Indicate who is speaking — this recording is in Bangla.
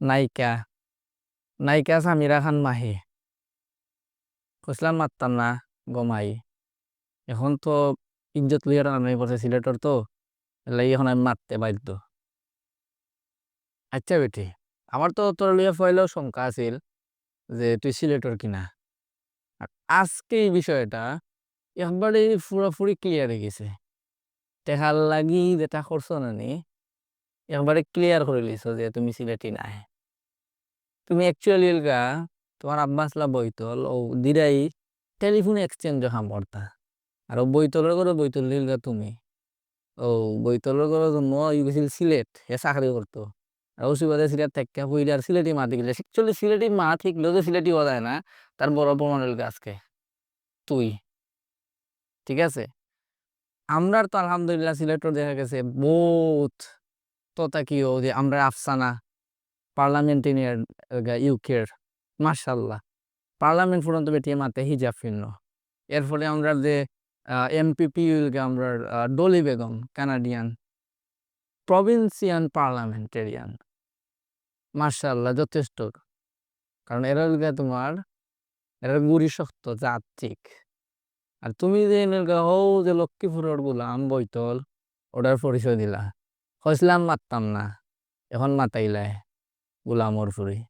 Speaker 1: নায়িকা নায়িকা সামিরা খান মাহি কইসলাম মারতাম না গমাই এখন তো ইজ্জত লইয়া টানাটানি পড়ছে সিলেটর তো এলাই এখন আমি মারতে বাধ্য আচ্ছা বেটি আমার তো তোর লইয়া ফয়লেও শঙ্কা আছিল যে তুই সিলেটর কিনা আর আজকে এই বিষয়টা একবারে পুরোপুরি ক্লিয়ার হয়ে গেছে টেকার লাগি যেটা করছ নানি একবারে ক্লিয়ার করে লিছো যে তুমি সিলেটি নাই তুমি অ্যাকচুয়ালি গা তোমার আব্বাসলা বইতল ও দিরাই টেলিফোন এক্সচেঞ্জ হাম করতা আর ও বইতলের করে বইতল লিলগা তুমি। ও বইতলের করে জন্য ই গেছিল সিলেট হে চাকরি করতো আর ও সুবাদে সিলেট থেকে পইলে আর সিলেটি মা দিলে অ্যাকচুয়ালি সিলেটি মা ঠিক লোকে সিলেটি হওয়া যায় না তার বড় প্রমাণ আজকে। তুই। ঠিক আছে? আমরার তো আলহামদুলিল্লাহ সিলেটর দেখা গেছে বহুত। কি ও যে আমরা আফসানা পার্লামেন্টেনিয়ার ইউকের মার্শাল্লাহ পার্লামেন্ট পর্যন্ত বেটিয়ে মাতে হিজাব ফিরল। এর ফলে আমরা যে এমপিপি আমরা Dolly Begum Canadian provincial parliamentarian মার্শাল্লাহ যথেষ্ট। কারণ এরা তোমার, এরা গুড়ি শক্ত জাতিক আর তুমি যে হও যে লক্ষ্মীপুরের গুলাম বৈতল, ওটার পরিচয় দিলা। হইসলাম মারতাম না, এখন মাতাইলাই। gulamor furi.